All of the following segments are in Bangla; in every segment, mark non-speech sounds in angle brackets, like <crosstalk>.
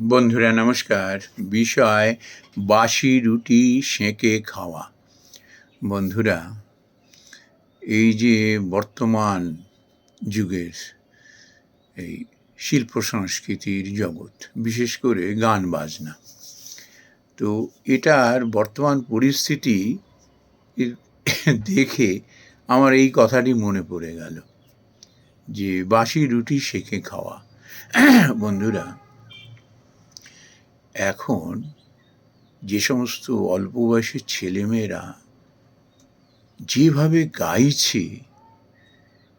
বন্ধুরা, নমস্কার। বিষয়, বাসি রুটি সেঁকে খাওয়া। বন্ধুরা, এই যে বর্তমান যুগের এই শিল্প সংস্কৃতির জগৎ, বিশেষ করে গান বাজনা, তো এটার বর্তমান পরিস্থিতি দেখে আমার এই কথাটি মনে পড়ে গেল যে বাসি রুটি সেঁকে খাওয়া। বন্ধুরা এখন যে সমস্ত অল্প বয়সের ছেলেমেয়েরা যেভাবে গাইছে,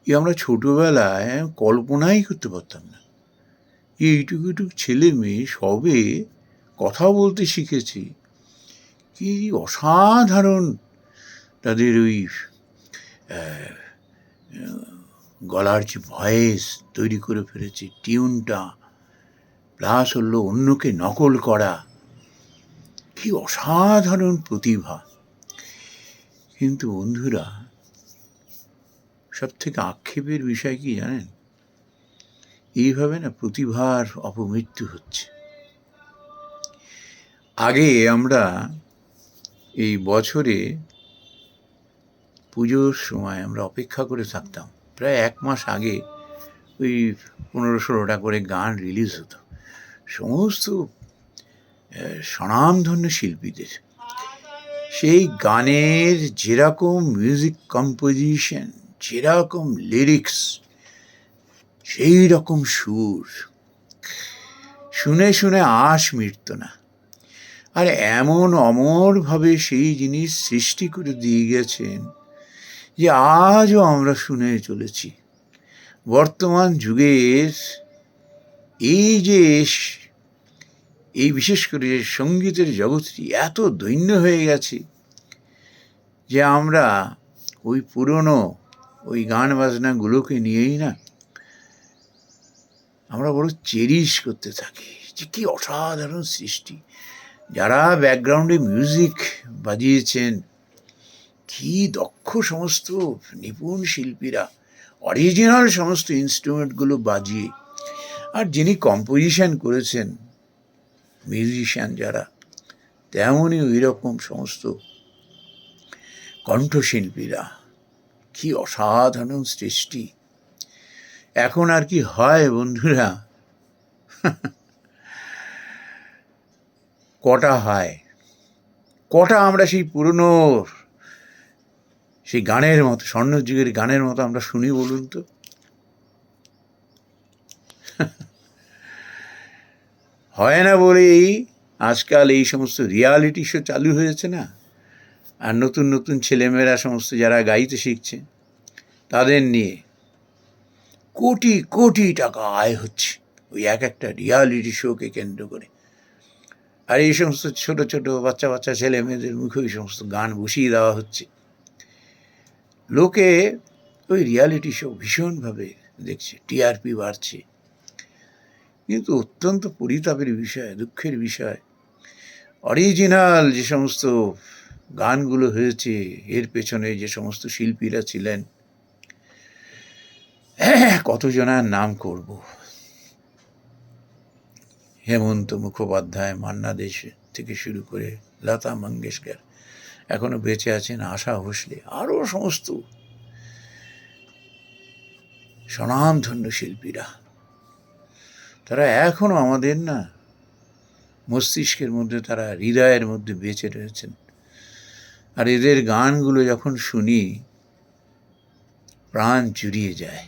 এ আমরা ছোটবেলায় কল্পনাই করতে পারতাম না। এই এইটুকু এইটুকু ছেলে মেয়ে সবে কথা বলতে শিখেছি। কি অসাধারণ তাদের ওই গলার যে ভয়েস তৈরি করে ফেলেছে, টিউনটা। প্লাস হলো অন্যকে নকল করা। কি অসাধারণ প্রতিভা। কিন্তু বন্ধুরা সব থেকে আক্ষেপের বিষয় কি জানেন? এইভাবে না প্রতিভার অপমৃত্যু হচ্ছে। আগে আমরা এই বছরে পুজোর সময় আমরা অপেক্ষা করে থাকতাম। প্রায় এক মাস আগে ওই পনেরো ষোলোটা করে গান রিলিজ হতো। সমস্ত স্বনামধন্য শিল্পীদের। সেই গানের যেরকম মিউজিক কম্পোজিশন যেরকম লিরিক্স সেই রকম সুর। শুনে শুনে আশ মিটত না। আর এমন অমরভাবে সেই জিনিস সৃষ্টি করে দিয়ে গেছেন যে আজও আমরা শুনে চলেছি। বর্তমান যুগের এই যে এই বিশেষ করে যে সঙ্গীতের জগৎটি এত দৈন্য হয়ে গেছে যে আমরা ওই পুরনো ওই গান বাজনাগুলোকে নিয়েই না, আমরা বড় চেরিশ করতে থাকি যে কি অসাধারণ সৃষ্টি। যারা ব্যাকগ্রাউন্ডে মিউজিক বাজিয়েছেন, কি দক্ষ সমস্ত নিপুণ শিল্পীরা, অরিজিনাল সমস্ত ইনস্ট্রুমেন্টগুলো বাজিয়ে আর যিনি কম্পোজিশন করেছেন মিউজিশিয়ান যারা, তেমনই ওই রকম সমস্ত কণ্ঠশিল্পীরা। কি অসাধারণ সৃষ্টি। এখন আর কি হয় বন্ধুরা? কটা হয়? কটা আমরা সেই পুরনো, সেই গানের মতো, স্বর্ণযুগের গানের মতো আমরা শুনি বলুন তো? হয় না বলেই আজকাল এই সমস্ত রিয়ালিটি শো চালু হয়েছে না? আর নতুন নতুন ছেলেমেয়েরা সমস্ত যারা গাইতে শিখছে, তাদের নিয়ে কোটি কোটি টাকা আয় হচ্ছে ওই এক একটা রিয়ালিটি শোকে কেন্দ্র করে। আর এই সমস্ত ছোট ছোট বাচ্চা বাচ্চা ছেলে মেয়েদের মুখে ওই সমস্ত গান বসিয়ে দেওয়া হচ্ছে। লোকে ওই রিয়ালিটি শো ভীষণভাবে দেখছে টিআরপি বাড়ছে। কিন্তু অত্যন্ত পরিতাপের বিষয়, দুঃখের বিষয়। অরিজিনাল যে সমস্ত গানগুলো হয়েছে, এর পেছনে যে সমস্ত শিল্পীরা ছিলেন <clears throat> কতজনার নাম করব? হেমন্ত মুখোপাধ্যায়, মান্না দেশ থেকে শুরু করে লতা মঙ্গেশকর, এখনও বেঁচে আছেন আশা ভোসলে আরও সমস্ত স্বনামধন্য শিল্পীরা। তারা এখনও আমাদের না। মস্তিষ্কের মধ্যে তারা হৃদয়ের মধ্যে বেঁচে রয়েছেন। আর এদের গানগুলো যখন শুনি, প্রাণ চুরিয়ে যায়।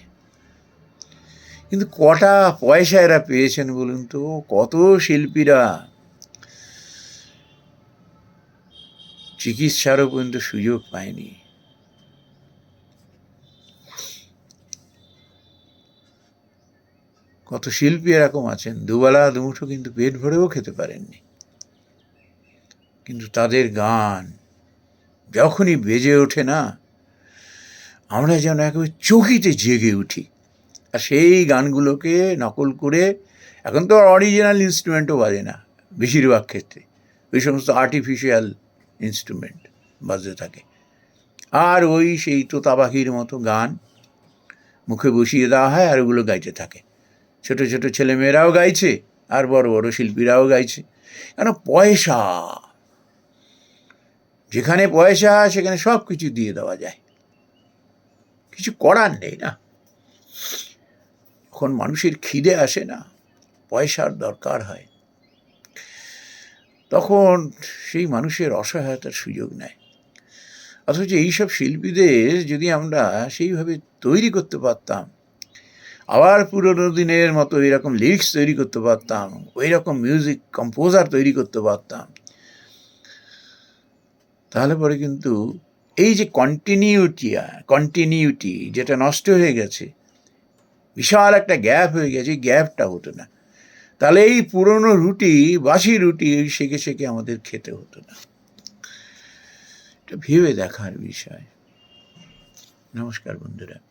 কিন্তু কটা পয়সা এরা পেয়েছেন বলুন তো? কত শিল্পীরা? চিকিৎসারও পর্যন্ত সুযোগ পায়নি। কত শিল্পী এরকম আছেন, দুবেলা দুমুঠো কিন্তু পেট ভরেও খেতে পারেননি। কিন্তু তাদের গান যখনই বেজে ওঠে না, আমরা যেন একেবারে চকিতে জেগে উঠি। আর সেই গানগুলোকে নকল করে এখন তো অরিজিনাল ইনস্ট্রুমেন্টও বাজে না, বেশিরভাগ ক্ষেত্রে। ওই সমস্ত আর্টিফিশিয়াল ইনস্ট্রুমেন্ট বাজতে থাকে। আর ওই সেই তোতা পাখির মতো গান মুখে বসিয়ে দেওয়া হয় আর ওগুলো গাইতে থাকে। ছোট ছোট ছেলেমেয়েরাও গাইছে আর বড় বড় শিল্পীরাও গাইছে। কেন? পয়সা। যেখানে পয়সা, সেখানে সব কিছু দিয়ে দেওয়া যায়। কিছু করার নেই না। এখন মানুষের খিদে আসে না, পয়সার দরকার হয়। তখন সেই মানুষের অসহায়তার সুযোগ নেয়। অথচ এইসব শিল্পীদের যদি আমরা সেইভাবে তৈরি করতে পারতাম আবার পুরোনো দিনের মতো এরকম লিরিক্স তৈরি করতে পারতাম ওই রকম মিউজিক কম্পোজার তৈরি করতে পারতাম। তাহলে পরে কিন্তু এই যে কন্টিনিউটি কন্টিনিউটি যেটা নষ্ট হয়ে গেছে, বিশাল একটা গ্যাপ হয়ে গেছে গ্যাপটা হতো না। তাহলে এই পুরনো রুটি, বাসি রুটি সেকে সেকে আমাদের খেতে হতো না। এটা ভেবে দেখার বিষয়। নমস্কার বন্ধুরা।